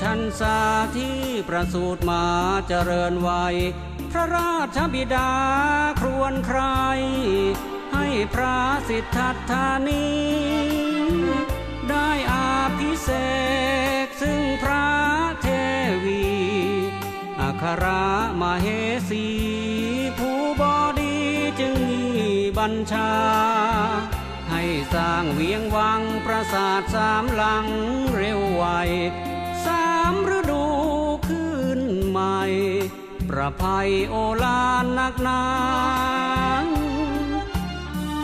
ชันสาที่ประสูติมาเจริญวัย พระราชบิดาครวนใคร ให้พระสิทธัตถานีได้อาภิเษกซึ่งพระเทวี อัครมาเหสี ผู้บอดีจึงมีบัญชาให้สร้างเวียงวังปราสาทสามหลังเร็วไว ระภัยโอลานนักหนา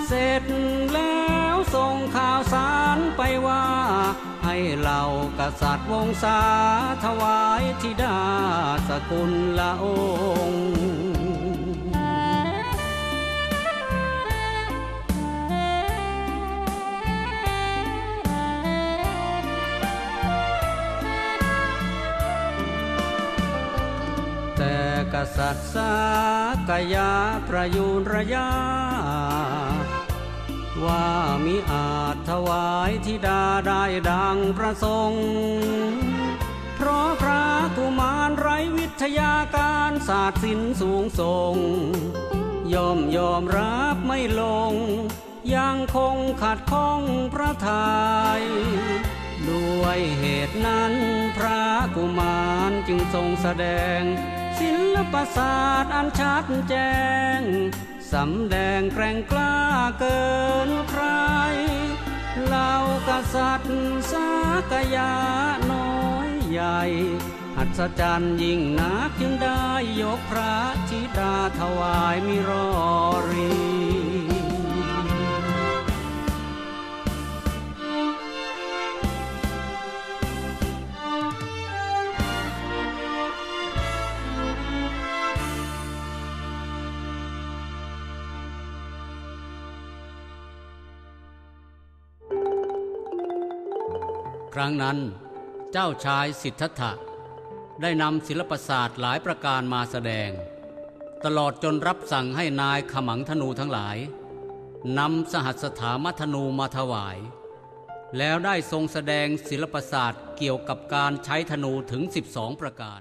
เสร็จแล้วส่งข่าวสารไปว่า ให้เหล่ากษัตริย์วงศาถวายธิดาสกุลละองค์ กษัตริย์สากยาประยูนระยา ว่ามิอาจถวายธิดาได้ดังประสงค์ เพราะพระกุมารไรวิทยาการศาสตร์ศิลป์สูงส่ง ยอมยอมรับไม่ลง ยังคงขัดข้องพระทยัยด้วยเหตุนั้นพระกุมารจึงทรงแสดง ศิลปศาสตร์อันชัดแจ้ง สำแดงแกร่งกล้าเกินใครเหล่ากษัตริย์สากยาน้อยใหญ่ หัศจรรย์ยิ่งนักจึงได้ยกพระธิดาถวายมิรอรี ครั้งนั้น เจ้าชายสิทธัตถะได้นำศิลปศาสตร์หลายประการมาแสดง ตลอดจนรับสั่งให้นายขมังธนูทั้งหลายนำสหัสถามัธนูมาถวาย แล้วได้ทรงแสดงศิลปศาสตร์เกี่ยวกับการใช้ธนูถึง 12 ประการ